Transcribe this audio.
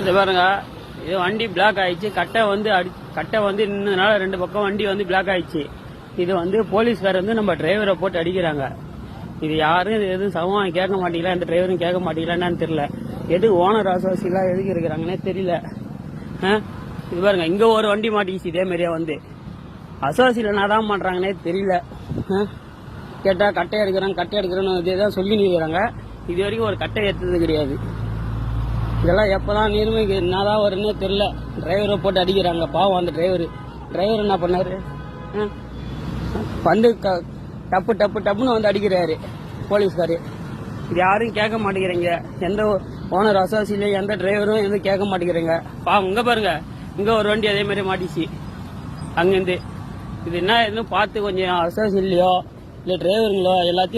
இது பாருங்க. இது வண்டி பிளாக் ஆயிடுச்சு. கட்டை வந்து அடி கட்டை வந்து நின்னதுனால ரெண்டு பக்கம் வண்டி வந்து பிளாக் ஆயிடுச்சு. இது வந்து போலீஸ்கார் வந்து நம்ம டிரைவரை போட்டு அடிக்கிறாங்க. இது யாரும் இது எதுவும் சமம் கேட்க மாட்டீங்களா? இந்த டிரைவரும் கேட்க மாட்டீங்களான்னு தெரியல. எது ஓனர் அசோசியெலாம் எதுக்கு இருக்கிறாங்கன்னே தெரியல. இது பாருங்க இங்க ஒரு வண்டி மாட்டிக்கிச்சு இதே மாதிரியே வந்து. அசோசியில் என்ன தான் பண்ணுறாங்கன்னே தெரியல. கேட்டால் கட்டை எடுக்கிறேன் கட்டை எடுக்கிறேன்னு இதே தான் சொல்லி நிற்கிறாங்க இது வரைக்கும் ஒரு கட்டை எடுத்தது கிடையாது. இதெல்லாம் எப்பதான் நீர்மைக்கு என்னதான் வரும்னே தெரியல. டிரைவரை போட்டு அடிக்கிறாங்க. பாவம் அந்த டிரைவர் டிரைவர் என்ன பண்ணாரு? ஆ? வந்து க- டப்பு டப்பு டப்புன்னு வந்து அடிக்கிறாரு. போலீஸ்காரு. இது யாரும் கேட்க மாட்டேங்கிறீங்க. எந்த ஓனர் அசோசியில எந்த டிரைவரும் எதுவும் கேட்க மாட்டேங்கிறீங்க. பாவம் இங்கே பாருங்க. இங்கே ஒரு வண்டி அதே மாதிரி மாட்டிச்சு. அங்கேருந்து. இது என்ன எதுவும் பார்த்து கொஞ்சம் அசோசியிலையோ இல்லை டிரைவருங்களோ எல்லாத்தையும்